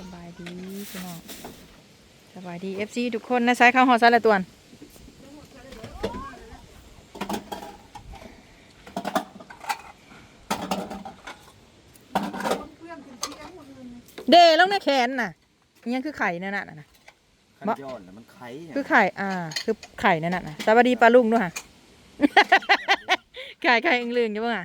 สบายดีพี่น้องสบายดี FC ทุกคนนะสายข้าวหอสายละตัวนเดแล้วนะแขนน่ะอิหยังคือไข่นั่นน่ะนะขันบ่ย้อนแล้วมันไข่ะคือไข่อ่า คือไข่นั่นน่ะนะสวัสดีปลาลุงด้วยค่ะไข่ไข่อึงลืงใช่ป่ะ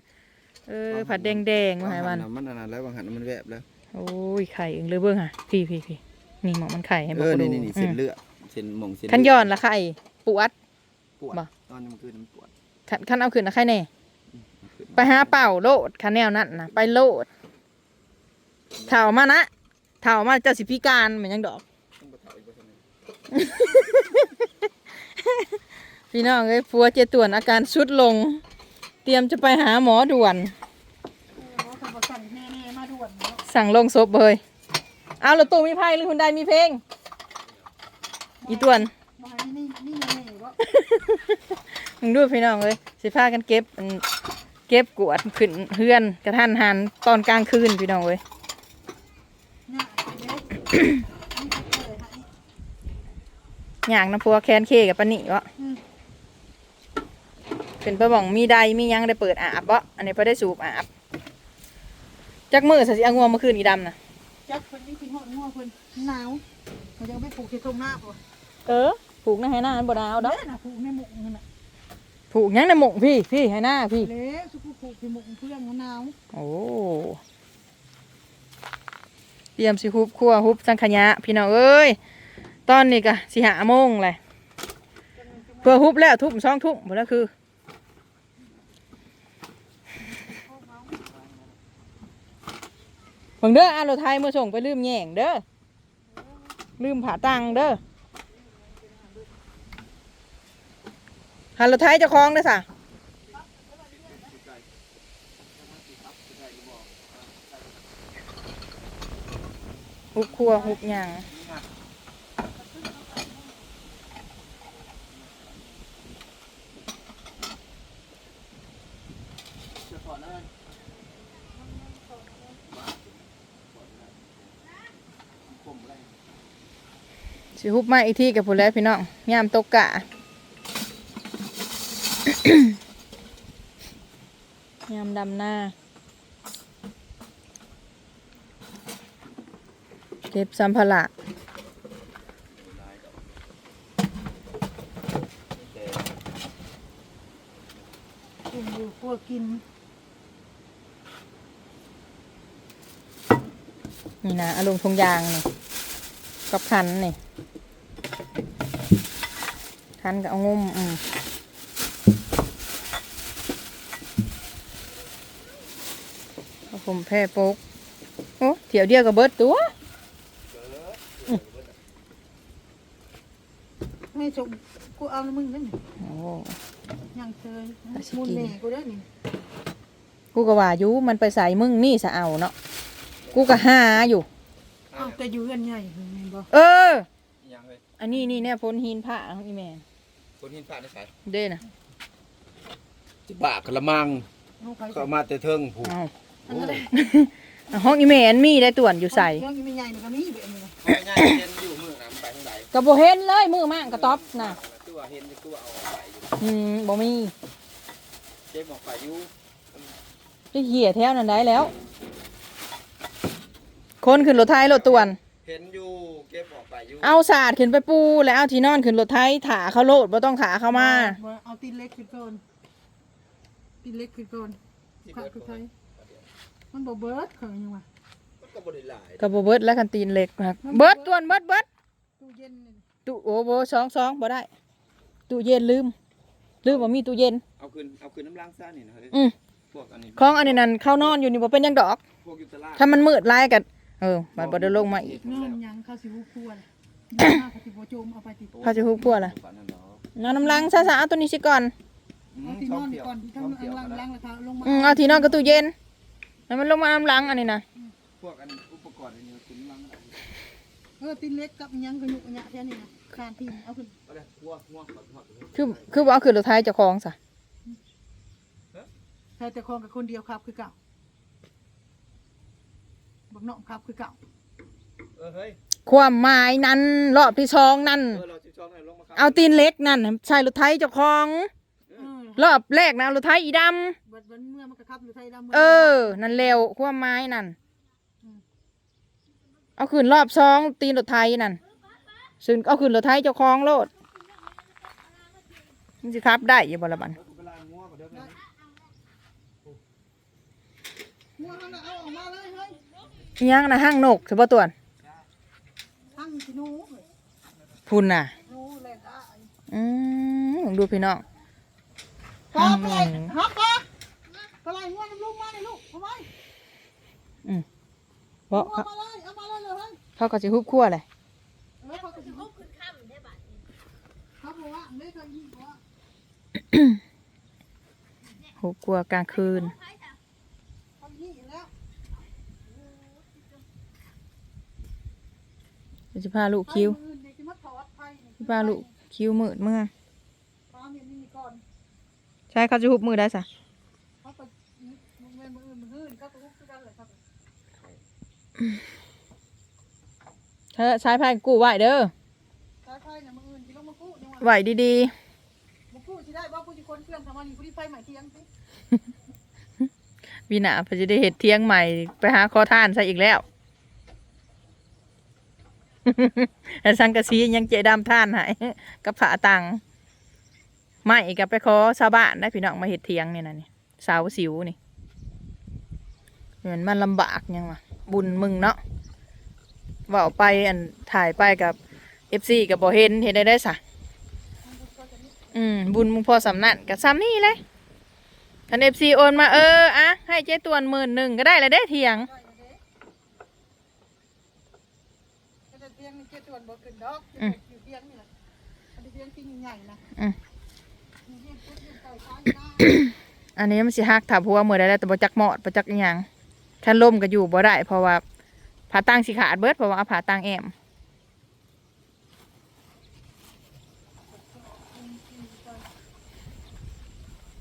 เออผัดแดงแดงๆมาให้มันมันอันนั้นแล้วบางหันมันแวบแล้ว โอ้ยไข่อึงลือเบิ้งค่ะพี่พี่พี่นี่หมองมันไข่ให้บเออกอดูนี่นี่นี่อืเส้นมเลือดเส้นหมองเส้นขันย้อนละไข่ปวดปวดบ่ ตอนนี้มันคือมันปวดขันขันเอาขึ้นละไข่แน่ไปหาเป่าโลดขันแนวนั้นนะไปโลดเถ่ามานะเถ่ามาเจ้าสิพิการเหมือนยังดอก ต้องบ่เฒ่าอีกบ่เท่านั้นพี่น้องเอ้ยฟัวเจต่วนอาการสุดลง เตรียมจะไปหาหมอด่วน สั่งแน่ๆมาด่วนเนาะ สั่งลงศพเลยเอารถตู้มีไพ่หรือคุณใดมีเพลง อีตวนมาให้นี่นี่แน่ๆว่ามึงดูพี่น้องเลยสิพากันเก็บอันเก็บกวดขึ้นเฮือนกระทันหันตอนกลางคืนพี่น้องเลยเนี่ยเด็กนี่ก็เลยให้อย่างน้ำพัวแคนเคกับปนนี่วะอืมเป็นประบ่องมีใดมีหยังได้เปิดอาบบ่อันนี้พอได้สูบอาบ จักมือสสิเอางวงมาคืนอีดำนะจักคนนี้กินหอดงัวคนหนาวเขาจะเอาไปปลูกที่ตรงหน้าป่ะเออผูกนะให้หน้ามันบ่ดาวดอกเด้อนะปลูกในหมกนั่นน่ะผูกหยังในหมงพี่พี่ให้หน้าพี่ เล็กสุกุปลูกที่หมกเพื่อนมันหนาวโอ้เตรียมสิฮุบครัวฮุบสังขยะพี่น้องเอ้ยตอนนี้ก็สิหาโมงเลยเพื่อฮุบแล้วทุ่มสองทุ่มหมดแล้วคือ เพิ่งเด้ออารถไทยมาส่งไปลืมแย่งเด้อลืมผาตังเด้อฮารถไทยจะคล้องเด้อสะหุบครัวหุบหยัง สิฮุบมาอีกที่กับผู้แล้วพี่น้องยามตกกะยามดำหน้าเก็บสัมภาระกินอยู่พวกกิน นี่นะอารมณ์ทงยางนี่กับคันนี่ คันกับเอางุ่มอืมเอาผมแพ้โป๊กโอ้เที่ยวเดียวกับเบิดตัวไม่ส่งกูเอาล้วมึงนั่นโอ้ยังเคยมูลเน่กูได้นี่กูก็ว่าอยู่มันไปใส่มึงนี่สะเอาเนาะกูก็หาอยู่เอาแต่อยู่กันใหญ่เอออันนี้นี่เนี่ยพ้นหินผ้าของอีแม่ คนหินฟ้าได้ใส่เด้นะสิบากกระมังเอาไปก็เอามาแต่เทิงผูกเอาอันนั้นเลยเอาห้องอีแม่อันมีได้ต่วนอยู่ใส่เรื่องยังไม่ใหญ่นี่ก็มีแบบนี้นะเอาง่ายๆเห็นอยู่มือน้ำไปทางใดกระโบเห็นเลยมือมั่งกระต๊อบน่ะตัวเห็นตัวเอาไปอยู่อืมบ่มีเจ็บออกไปอยู่ไปเหี้ยแถวนั้นได้แล้ว คนขึ้นรถไทยรถต่วน เห็นอยู่เก็บออกไปอยู่เอาศาสตร์ขึ้นไปปูแล้วเอาที่นอนขึ้นรถไทยถาเขาโลดบ่ต้องขาเข้ามา บ่เอาตีนเล็กขึ้นก่อนตีนเล็กขึ้นก่อนที่ขาเบิดดคือบ่ไทยมันบ่เบิดเขายังว่ามันก็บ่ได้หลายกระโบเบิดแล้วคันตีนเหล็กนะเบิดต่วนเบิดเบิดตู้เย็นนี่ตู้โอ้โบสองสองบ่ได้ตู้เย็นลืม ลืมว่ามีตู้เย็น เอาคืนเอาคืนน้ำล้างซ่านี่นะเฮ้ยอืม พวกอันนี้ของอันนี้นั่นเข้านอนอยู่นี่บ่เป็นหยังดอก พวกอยู่ตลาดถ้ามันมืดไล่กัน เออมันบ่ได้ลงมาอีกน้องยังเข้าสิฮู้ควรยังมาเขาสิบ่โจมเอาไปติดพาจะฮุบพวกล่ะฝันนั่นเนาะนอนน้ำลังซะๆเอาตัวนี้สิก่อนเอาที่นอนก่อนที่ทำลังลังๆแล้วเขาลงมาอืมเอาที่นอนกับตู้เย็นแล้วมันลงมาน้ำลังอันนี้นะพวกอันอุปกรณ์อันนี้คุณลังเอาเออตีนเล็กกับยังก็ยุกอันยะแค่นี้นะคานทีเอาขึ้นเอาเลยหัวหัวหัวหัวคือคือว่าเอาขึ้นรถไทยเจะคลองซะใครแต่คองกับคนเดียวครับคือเก่า บักน้องครับคือเก่าเอออเฮ้ยความหมายนั้นรอบที่สองนั่น เออเราชิบชองให้ลงมาครับเอาตีนเล็กนั่นใช่รถไถเจ้าของ เออรอบแรกนะเอารถไถอีดบัดวันเมื่อมันกระทับอยู่ไทยดำำเออ นั่นเร็วความหมายนั่น เอาขึ้นรอบสองตีนรถไถนั่นซึ่งเอาขึ้นรถไถเจ้าของโลดมันสิครับได้อยู่บ่ละบัน เออเวลางัวก็เดินไป งัวมันน่ะเอาออกมาเลยเฮ้ย อิหยังนะห้างนกถือว่าตัวทั้งสิหนูพุ่นน่ะหนูแหละได้อืมดูพี่น้อง ปลาไปฮับปลาปลาไหลงัวน้ำลูกมาเลยลูกเอาไว้เพราะเอามาเลยเอามาเลยเลยเฮ้ยเขาก็จะฮุบคั่วเลยเออเขาก็สิลุกขึ้นค่ำได้บัดนี้เขาบอกว่าไม่เคยยิงว่าฮุบคั่วกลางคืนเขายิงแล้ว จะพาลูกคิ้วไปมืออื่นเดี๋ยวจะมาถอดไฟนี่จะพาลูกคิ้วมืดเมื่อปลาเมียนี่ก่อนใช่เขาจะฮุบมือได้สะเขาไปมึงเว้นมืออื่นมืออื่นเขาก็ลุกขึ้นกันเลยครับถ้าใช้พายกู้ไหวเด้อสายไฟเนี่ยมืออื่นที่ลงมากู้เนี่ยไหวดีมากู้ที่ได้บ่กู้ที่คนเครื่องทำมันอยู่ที่ไฟใหม่เที่ยงสิๆวีหนาเพอจะได้เห็ดเที่ยงใหม่ ไปหาขอทานใส่อีกแล้วแต่ สังกะสียังเจดำท่านหายกับผาตังไม่กับไปขอชาวบ้านได้พี่น้องมาเห็ดเทียงนี่นะนี่สาวสิวนี่เหมือนมันลำบากยังวะบุญมึงเนาะว่าไปอันถ่ายไปกับเอฟซีกับบอเห็นเห็นได้ได้สะอืมบุญมึงพอสำนันกับซ้ำนี่เลยทันเอฟซีโอนมาเอออะให้เจ๊ตวนหมื่นหนึ่งก็ได้เลยได้เทียง ได้เลยเด้ก็จะเที่ยงนี่เจ็ดส่วนบ่ขึ้น ดอกอืม อยู่เที่ยงนี่แหละอันนี้เที่ยงที่ใหญ่ๆนะอืมมีเที่ยงพุทธเที่ยงไก่ช้างนะอันนี้มันสิหักถ้าพัวมือได้แล้วแต่บ่จักหมอดบ่จักอิหยังคันล่มก็อยู่บ่ได้เพราะว่าผาตั้งสิขาดเบิดเพราะว่าเอาผาตั้งแอม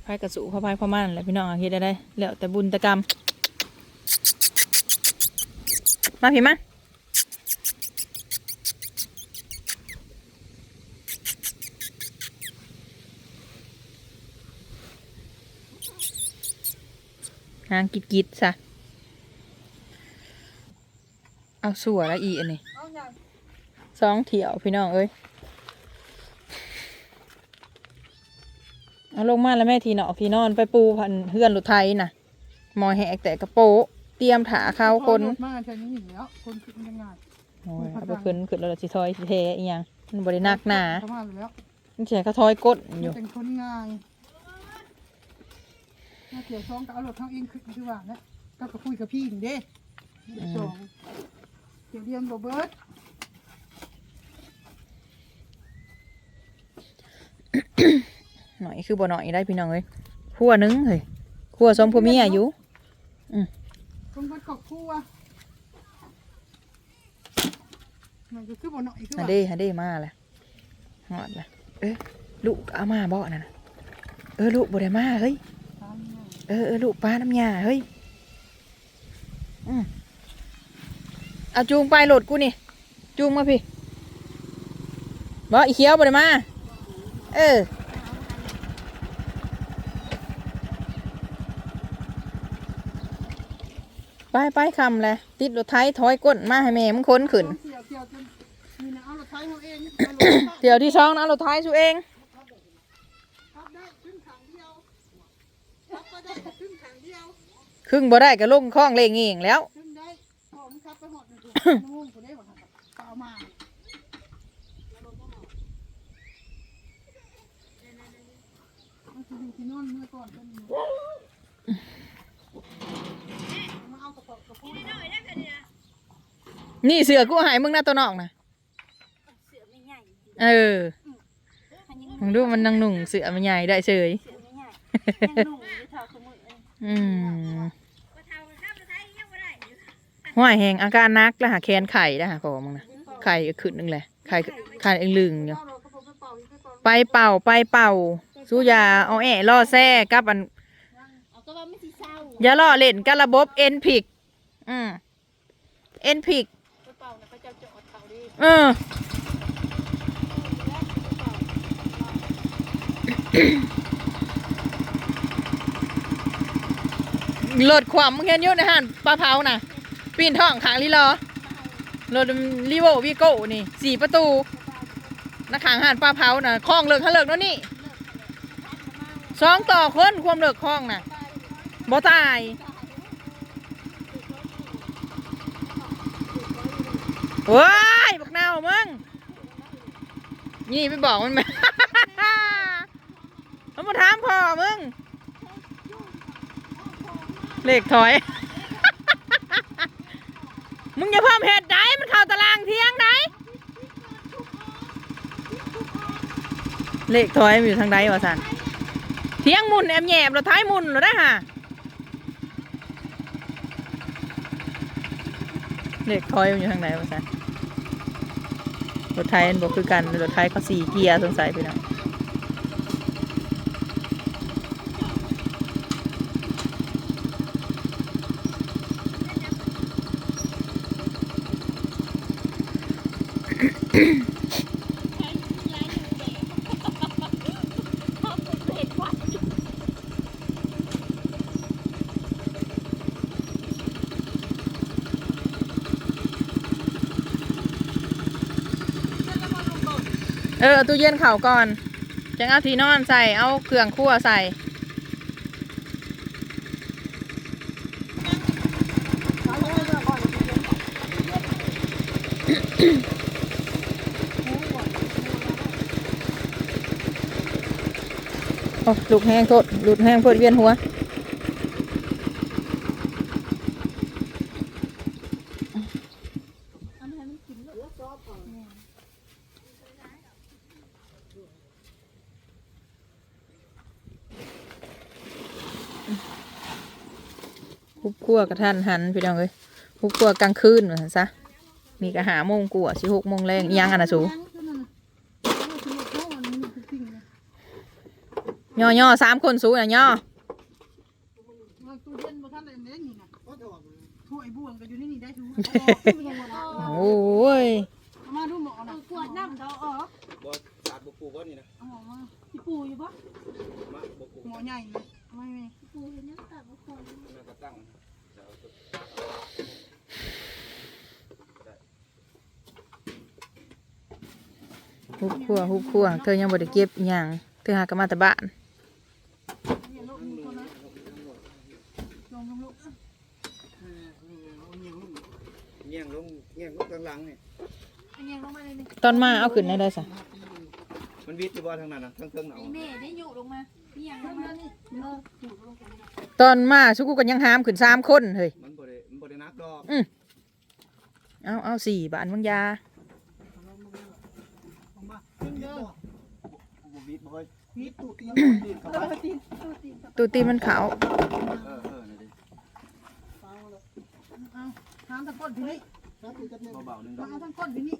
ไผกระสุพ่อไผพ่อมันแหละพี่น้องเฮ็ดได้ได้แล้วแต่บุญแต่กรรมมาพี่มาางกิดกิดๆซะ เอาสัวแล้วอีอันนี้เอาอย่างสองเถี่ยวพี่น้องเอ้ย เอาลงมาแล้วแม่ทีเนาะพี่นอนไปปูพันเฮือนรถไทยน่ะหมอแหกแต่กระโปะเตรียมถาเขาคนรถมาแค่นี้อยู่แล้วคนขึ้นยังไงโอ้ยเอาไปขึ้นขึ้นแล้วสิทอยสิเทอีหยังมันบรินักหนาเขามาอยู่แล้วมันเสียเขาทอยกดอยู่เป็นคนง่าย มาเกี่ยวซองก็เอารถเขาเองขึ้นคือว่านะก็ก็คุยกับพี่นี่เด้สองเกี่ยวเรียนบ่เบิร์ดหน่อยคือบ่หน่อยได้พี่น้องเอ้ยขั้วหนึงเฮ้ยขั้วสองพ่อเมียอยู่คนคนขอบครัวมันก็คือบ่หน่อยคือฮัว่านเด้ฮันเด้มาแหละหอดละเอ๊ะลูกเอามาบ่นั่นน่ะเออลูกบ่ได้มาเฮ้ยตามนี่ เออเออลูกปลาน้ำยาเฮ้ยอืมเอาจูงไปโหลดกูนี่ จูงมาพี่บ่อีเขียวบ่ได้มา เออไปไปคำเลยติดรถไถถอยก้นมาให้แม่มึงค้นขึ้นเกี่ยวเกี่ยวจนมีนะเอารถไถเขาเองเอารถไถเดี๋ยวที่ช่องนะรถไถสูเอง ครับได้ขึ้นขังเดียว ครับก็ได้ขึ้นขังเดียวครึ่งบ่ได้ก็ลงคล้องเลงเองแล้ว ขึ้นได้ผมครับไปหอดหนึ่งถุงน้ำมูกคนได้หมดครับเอามามันจะอยู่ที่นอนเมื่อก่อนเป็นมาเอากระป๋องกระปุกนี่เสือกูหายมึงนะตัวนอกนะเสือไม่ใหญ่เออมันยังมึงดูมันนังหนุ่งเสือมันใหญ่ได้เฉย เสือ ไม่ใหญ่ยังหนุ่มอยู่เท่าขมือเองอืมว่าเท่ากันข้ามไทยยังไม่ได้อยู่ห้อยแหงอาการนักแล้วหาแคนไข่ได้หาพอมึงนะไข่ขึ้นหนึงเลยไข่ไข่เองลึงอยู่เอาเรากระปุกไปเป่าอีกไปก่อนไปเป่าไปเป่าสู้ยาเอาแอะล่อแซ่กับอันอย่าล่อเล่นกับระบบเอ็นพิกอืมเอ็นพิกเป่าเนี่ยไปเจ้าจเออ รถขวามมึงเห็นอยู่ในห้านปลาเผาน่ะ ปีนท่องขางลีลอรถรีโววีโก้นี่สี่ประตูนักขางห้านปลาเผาน่ะคลองเลิกเขาเลิกแล้วนี่สองต่อคนความเลิกคลองน่ะบ่ตายว้ายบักนาวมึงนี่ไปบอกมันไหมมันมาถามพ่อมึง เลขถอย มึงอย่าเพิ่มเหตุใดมันเข้าตารางเที่ยงไหนเลขถอยมันอยู่ทางใดวะสันเที่ยงมุนแอมแยบเราท้ายมุนเราได้ฮะเลขถอยมันอยู่ทางไหนวะสันรถไทยมันบอกคือกันรถไทยเขาสี่เกียร์สงสัยไปหน่อย อออตู้เย็นเข่าก่อนจังเอาทีนอนใส่เอาเครื่องครัวใส่โอ้ลูกแห้งโทษลูกแห้งเพื่อเวียนหัว เอามาให้มันกินลูกชอบเอา คุบคั่วกระทันหันพี่น้องเอ้ยคุบคั่วกลางคืนว่าซั่นซะนี่ก็หาโมงกว่าสิหกโมงแรงอิหยังอันน่ะสูยังเท่านั้นน่ะเอาสมุดเข้าอันนี้คือสิ่งนะย่อย่อสามคนสูน่ะย่อเอาตู้เย็นบ่ทันได้เล่นนี่นะก็จะบอกเลยถ้วยบ่วงก็อยู่ในนี่ได้ชูเอาโอ้ยเอามาดูหมอเอานะขวดน้ำเขาออกบอสาดบุปูว่านี่นะเอาหมอมาพี่ปูอยู่ปะมาบุปูหมอใหญ่เลยไม่ไม่พี่ปูเห็นยังตัดมาคน น่ากระตั้งจะเอาตัวหุบคั่วหุบคั่วเธอยังบ่ได้เก็บอิหยังเธอหากนมาแต่บ้านเนี่ยลูกมีตัวนั้นลงลงลูกเงี้ยงลงเงี้ยงลงกลางหลังนี่อันยังลงมาเลยนี่ตอนมาเอาขึ้นได้ได้ซะ มันวิทย์อยู่บ่ทางนั้นนะทางเทิงหนาวไอ้แม่ได้อยู่ลงมานี่ยังลงมานี่เอออยู่ลงมาตอนมาชุกุกันยังหามขึ้นสามคนเฮ้ยมันบ่ได้มันบ่ได้นักดอกเอาเอาสี่บาทมึงยาขึ้นเด้อบ่วิทย์บ่เฮ้ยมีตู้ตีนตีนเข้าเอไปอตีนตู้ตีนตูตีมันขาวเออเออนี่ดิเอาน้ำทั้งก้นที่นี่เบาๆนึงดอกน้ำทั้งก้นที่นี่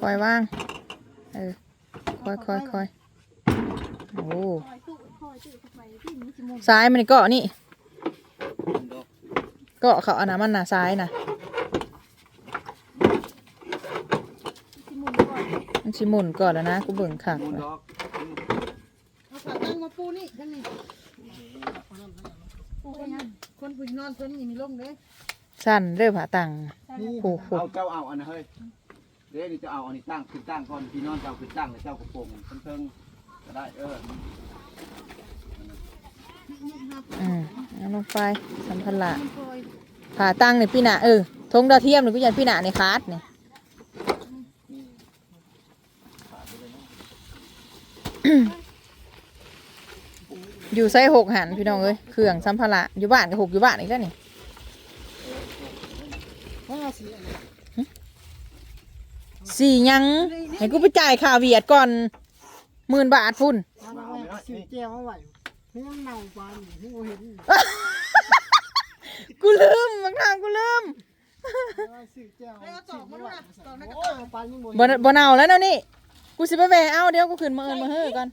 คอยว่าง เออคอยคอยคอยโอ้คอยตู้คอยตู้เข้าไปที่มันจะมุนซ้ายมันเกาะนี่กเกาะเขาอันนั้นมันน่ะซ้ายน่ะมันชิมุนก่อนแล้วนะกูเบิ่งขักมูลดอกเอาขาตั้งมาปูนี่ทั้งนี้ปูไปยังคนผู้นอนนี้มีลมเลยสั้นเด้อผาตัง ผูกผูเอากเจ้าเอาอันนั้นเฮ้ยเดี๋ยวนี่จะเอาอันนี้ตั้งขึ้นตั้งก่อนพี่นอนเจ้าขึ้นตั้งแล้วเจ้ากระโปรงทางเทิงก็ได้เอออืมเอาลงไปสัมพันละมันคอยผาตังนี่พี่หนาเออทงดาวเทียมหรือพี่ยันพี่หนาในคาร์ดนี่อยู่ไซหกหันพี่น้องเอ้ยเครื่องสัมภาระอยู่บ้านกับหกอยู่บ้านอีกแล้วนี่ว่า สีอะไรสี่ยัง ให้กูไปจ่ายค่าเวียดก่อนหมื่นบาทพุ่นเอามาไว้สีแก้วเอาไว้ไม่ต้องเน่าปานที่โอเห็นกูลืมบางทางกูลืมสีแก้วเอาตอกมาด้วยตอกในกระตอกปานนี่หมดบ่บ่เนาแล้วเนาะนี่กูสิไปแวะเอาเดี๋ยวกูขึ้นมาเอินมาเฮ้อก่อน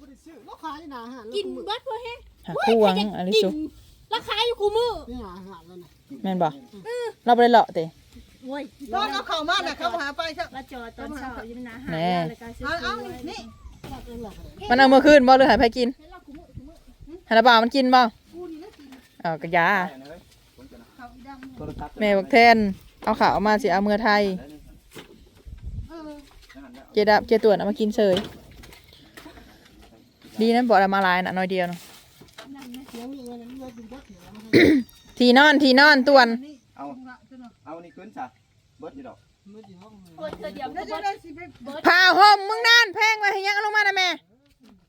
แล้วขายหนาฮะกินเบิดพวกแห้งหาคู่วังอะไรสุราคาอยู่คู่มือนี่หาอาหารแล้วนะแม่นบ่เราบ่ได้เลาะติ โอ้ยตอนเอาเข้ามาน่ะเขาหาไปครับมาจอดตอนเช้าอยู่นะหาแน่ยาแล้วก็ซื้อเอาๆเอาไว้นี่มันเอามื่อคืนบ่หรือให้ไผกินเห็นเราคู่มือคู่มือให้ระบ่าวมันกินบ่กูนี่นะกินเอ้าก็ยาได้นะเฮ้ยผมจะนะเขาอีดำโทรศัพท์แม่บักแทน เอาข้าวมาสิเอาเมือไทยเออเจดับเจตวนเอามากินเฉยดีนะบ่ได้มาหลายน่ะน้อยเดียวเนาะเสียงนี่มันนี่ว่ากินจักเสียงมันทีนอนทีนอนตวนนี่เอาละขึ้น เนาะเอานี่ขึ้นซะเบิดอยู่ดอกมือที่ห้องเลยโอ้ยเธอเดี๋ยวแล้วก็จะบ่ได้สิไปเบิดผ้าห่มมึงนั่นแพงไว้ให้ยังเอาลงมานะแม่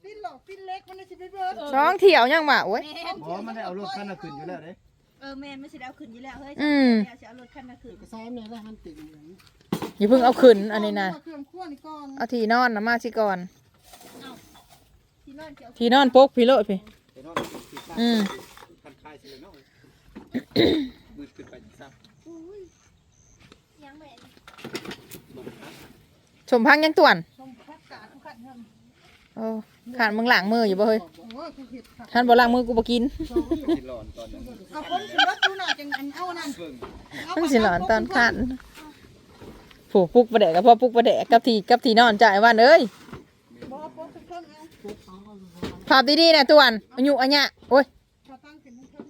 ปิ้นหลอกปิ้นเล็กมันได้สิไปเบิดสองเที่ยวยังว่าโอ้ย แม่นบ่มันได้เอารถคันน่ะขึ้นอยู่แล้วเด้เออแม่นไม่ใช่เอาขึ้นอยู่แล้วเฮ้ยอืม เดี๋ยวจะเอารถคันน่ะขึ้นกระซ้ายเนี่ยแล้วมันติดอย่างนี้อย่าเพิ่งเอาขึ้นอันนี้นะเครื่องคั่วนี่ก่อนเอาทีนอนนะมาสิก่อนที่นอนเกี่ยวทีนอนปกพี่โลดพี่ไปนอนติดตาอืมคันคายสิเลยเนาะมืดขึ้นไปซะยังแม่ นสมพังยังตวนต้มผักกาดทุกขัดเงินโอ้ขาดมึงล้างมืออยู่บ่เฮ้ยโอ้ยกูเห็ดค่ะท่านบ่ล้างมือกูบ่กินสิร้อนตอนนั้นเอาคนขึ้นรถดูหน่อยจังอันเอานั่นเบิ่งมันสิหลอนตอนขันผูกปุกประแดกกับพ่อปุกประแดกกับทีกับทีนอนจ่ายวันเอ้ยบ่โป๊ะขึ้นเครื่องเอาภาพดีๆนะตวนอายุอันเนี้ยโอ้ยพอตั้งขึ้นเครื่อง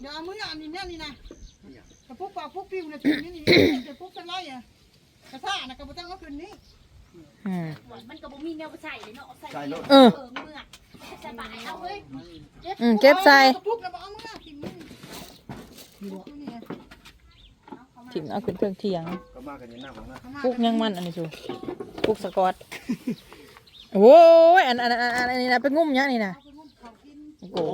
เดี๋ยวเอามืออันนี้เนี่ยนี่นะกระ ปุกปากปุกปิ้วนะถึงนี่นี่กระปุกเป็นไรอะกระซ่านะกระปุกตั้งก็ขึ้นนี่อืม มันก็บ่มีแนวใส่เลยเนาะใส่เออ เมื่อสบายเอาเว้ยอืมเก็บใส่กระปุกแล้วเอามือกินมือนี่ถิ่มเอาขึ้นเครื่องเทียง ก็มากันอยันหน้าของนะปุกยังมันอันนี้ชูปุกสกอตโอ้ยอันอันอันอันอันนี้นะไปงุ่มยังนี่นะโอ้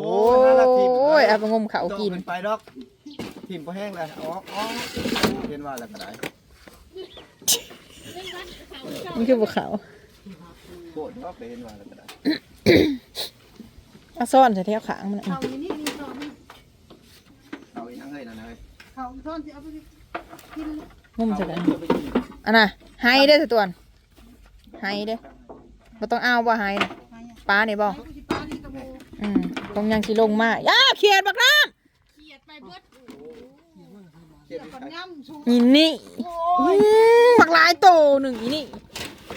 ยเอาไปงุ่มเขากิน ไปดอก ทิ่มพอแห้งเลยอ๋ออ๋อเห็นว่าแล้วก็ได้มันคือบุเขาโคตรดอกไปเห็นว่าแล้วก็ได้เอาซ่อนใส่เท้าขางมันเขาอะนี่นี่เขานี่เอาอีนั่งเฮ้ยนั่นเฮ้ยเขาซ่อนที่เอาไปกินงุ่มใส่กันเอาไปกินอันน่ะไฮเด้อสิตวนไฮเด้อบ่ต้องเอาบ่ไฮนะปลานี่บ่ไอ้ผู้ที่ปลานี่กระโบอืมต้องยังสิลงมาย่าเขียดบักน้เขียดไปเบิด เจ็บก่อนย่ำชูำอีนี่อืมบักหลายโตหนึ่งอีนี่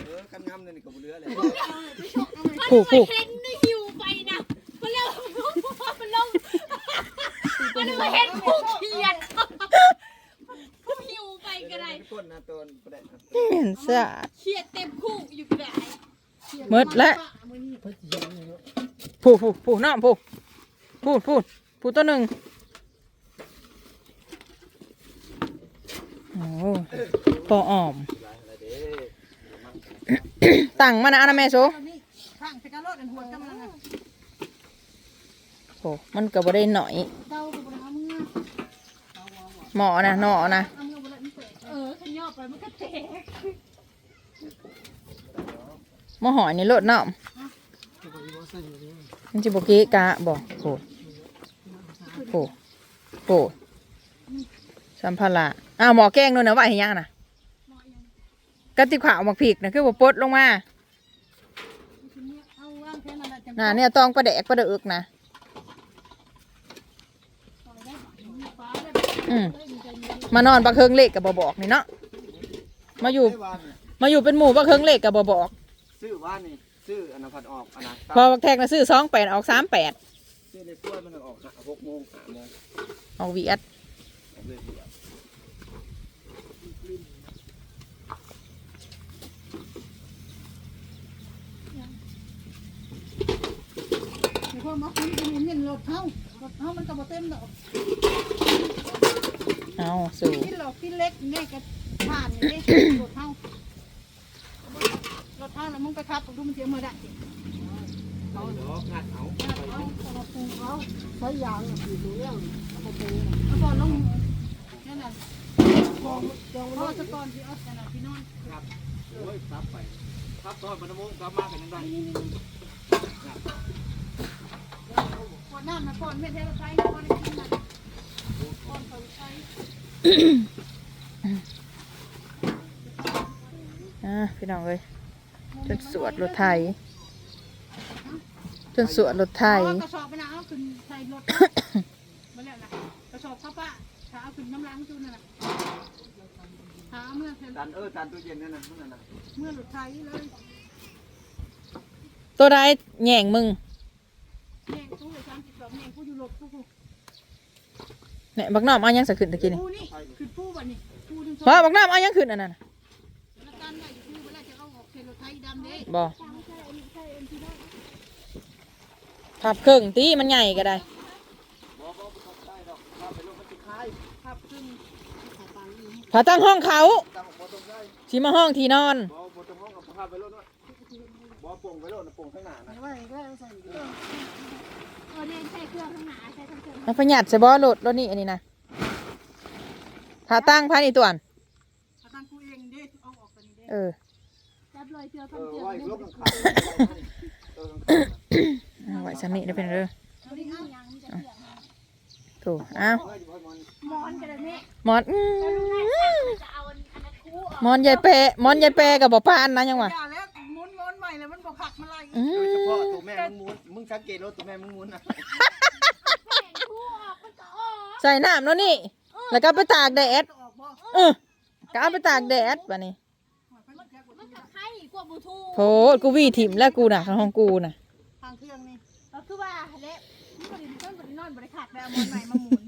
เออกันงำนี่ก็บ่เหลือเลยผูกผูกเห็นได้หิวไปนะมันเร็วมันลงมันมาเห็นผู้เขียดผู้หิวไปก็ได้ก้นนะตัวประเด็นเหม็นสะอาดเขียดเต็มคู่อยู่ก็ได้หมดแล้วผูกผูกผูกน้ำผูกผูกผูกผูกตัวหนึ่งโอ้ พออ่อม ตั้งมานะอันนะแม่โซโอ้มันก็บ่ได้หน่อยเต้ากับบเอามือหมอนะหนอนะเอามือบนนี้เปิดเออขย่อไปมันก็แตกหมอหอยนี่โลดน้ำมันจะบเกะกะบ่โหโหโหสัมภาระ อ้าวหมอแกงนู่นนะว่าเห็นยังน่ะกระติบขาวหมักผิกนะคือบ่ปลดลงมาเอาว่างแค่นั้นแหละจังน่ะเนี่ยต้องประแดกประเดอกนะอืมมานอนบักเคิงเล็กกับบ่บอกนี่เนาะมาอยู่ มาอยู่เป็นหมู่บักเคิงเล็กกับบ่บอก ซื้อว่านี่ซื้ออันนั้นพันออกอันนั้นพอบักแทกนะซื้อสองแปดออกสามแปดซื้อในกล้วยมันออกหกโมงห้าโมงเอาวีเอสออกเลยทีเดียว เดี๋ยวพอมาคุยกันเห็นรถเท่ารถเท่ามันกระโบเต็มดอกเอาสู่กินหลอกกินเล็กง่ายกับผ่านนี่เด้รถเท่ารถเท่าแล้วมึงไปขับดูมันเสียมือได้เอาเดี๋ยวงัดเอาเอาเอามาปูเอาใช้ยางอยู่ตรงเรื่องเอาไปปูเอาก่อนลงนั่นน่ะกองกองรอสะก่อนที่เอาขนาดพี่น้องครับโอ้ยครับไปครับตอนมันโมงกลับมากันยังไง ก่อนหน้ามาก่อนไม่ได้เราใช้ก่อนกินน่ะก่อนเขาใช้อ่าพี่น้องเอ้ยจนสวดรถไทย จนสวดรถไทยเอากระสอบไปนะเอาขึ้นใส่รถมาแล้วนะกระสอบข้าวป้าถ้าเอาขึ้นน้ำล้างจูนน่ะนะถ้าเอาเมื่อเตันเออตันตู้เย็นนั่นน่ะนั่นน่ะมื่อรถไทยเลย ตัวใดแหง่งมึงแม่งตู้เลยสามสิบสองแม่งผู้อยู่รถผู้ผู้เนี่ยบักน้อมเอายังสะขึ้นตะกี้นี่ผู้นี่คือผู้วันนี้ผู้หนึ่งสองเพราะบักน้อมเอายังขึ้นอันนั้นน่ะแล้วกันได้อยู่ผู้เวลาจะเอาออกเทรถไทยดำเด้บ่พับเครื่องตีมันใหญ่ก็ได้บ่บ่บ่ต้องได้ดอกถ้าไปลงมันสิคายขับขึ้นขอปังอยู่พาตั้งห้องเขาตั้งบ่ต้องได้สิมาห้องที่นอน บ่บ่ต้องห้องกับพาไปรถด้วยบ่โปงไปรถนะโป่งข้างหน้านะไม่ว่าก็เอาใส่เออเนี่ยใช้เครื่องข้างหน้าใช้ทั้งเครื่องมันประหยัดใช่บ่รถรถนี่อันนี้นะพาตั้งภายในตัวอันถ้าตั้งกูเองเด้เอาออกกันเด้เออ จับเลยเจอเอคำอเตือนไว้เนี่ยลบกันขาเออเอาไว้สำนีได้เป็นเด้อเอาดิเอายังมีแต่เสียงถูกอ้าวเฮ้ยบ่ให้มันมอนกันเลยแม่หมอนอื้อแม่จะเอาอันนั้นคู่ออกหมอนยายเปะหมอนยายเปะกับบ่ปานนะยังวะอย่าแล้ วหมุนวนใหม่แล้วมันบอกขักมาไล่อื้โดยเฉพาะอตัวแม่มึงหมุนมึงสังเกตรถตัวแม่มึงหมุนนะแข่งคู่ออกมันก็ออกใส่น้ำเนาะนี่ แล้วก็ไปตากแดดออกบ่เออก็เอาไปตากแดดบัดนี้มันก็ไข่กว่าบลูทูธโถกูวี่ถิ่มแล้วกูน่ะของกูน่ะทางเครื่องนี่ก็คือว่าเละบริต้นบรินอนบริขาดแล้วมอนใหม่มาหมุน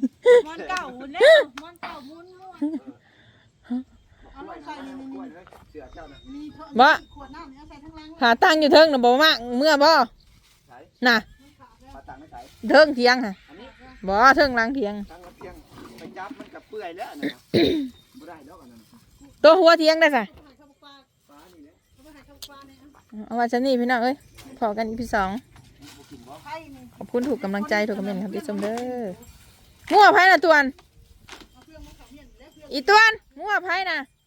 มอนเก่าแล้วมอนเก่าหมุนม้วน เอาลงใส่นี่นี่กล้วยนี่เลยเสือเจ้าน่ะมีเท่าขวดน้ำเนี่ยใส่ทั้งลังหาตั้งอยู่เทิงน่ะบ่มากเมื่อบ่ใส่น่ะปลาตังไม่ใส่เทิงเทียงค่ะอันนี้บ่เทิงหลังเทียง ตั้งกับเพียงไปจับมันกับเปื่อยแล้วอันนะบ่ได้ดอกอันนั้นตัวหัวเทียงได้ซะใส่ข้าวปลาปลานี่แหละเขาไปใส่ข้าวปลาเนี่ยเอาไว้ซะนี่พี่น้องเอ้ยพอกันอีพีสองบ่กินบ่ไข่นี่ขอบคุณถูกกำลังใจถูกคอมเมนต์ครับพี่ชมเด้องัวไผ่น่ะตวนเอาเครื่องมาขับเนี่ยแล้วเครื่องอีตวนงัวไผ่น่ะหัวเขา